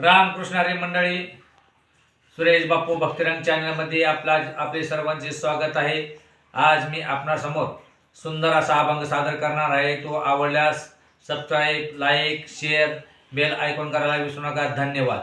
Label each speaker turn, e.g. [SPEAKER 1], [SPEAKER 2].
[SPEAKER 1] रामकृष्णारे मंडळी सुरेश बापू भक्तिरंग चॅनलमध्ये आपला आपले सर्वांचे स्वागत आहे. आज मी आपणासमोर सुंदर असा अभंग सादर करणार आहे. तो आवडल्यास subscribe like share bell icon करायला विसरू नका. धन्यवाद.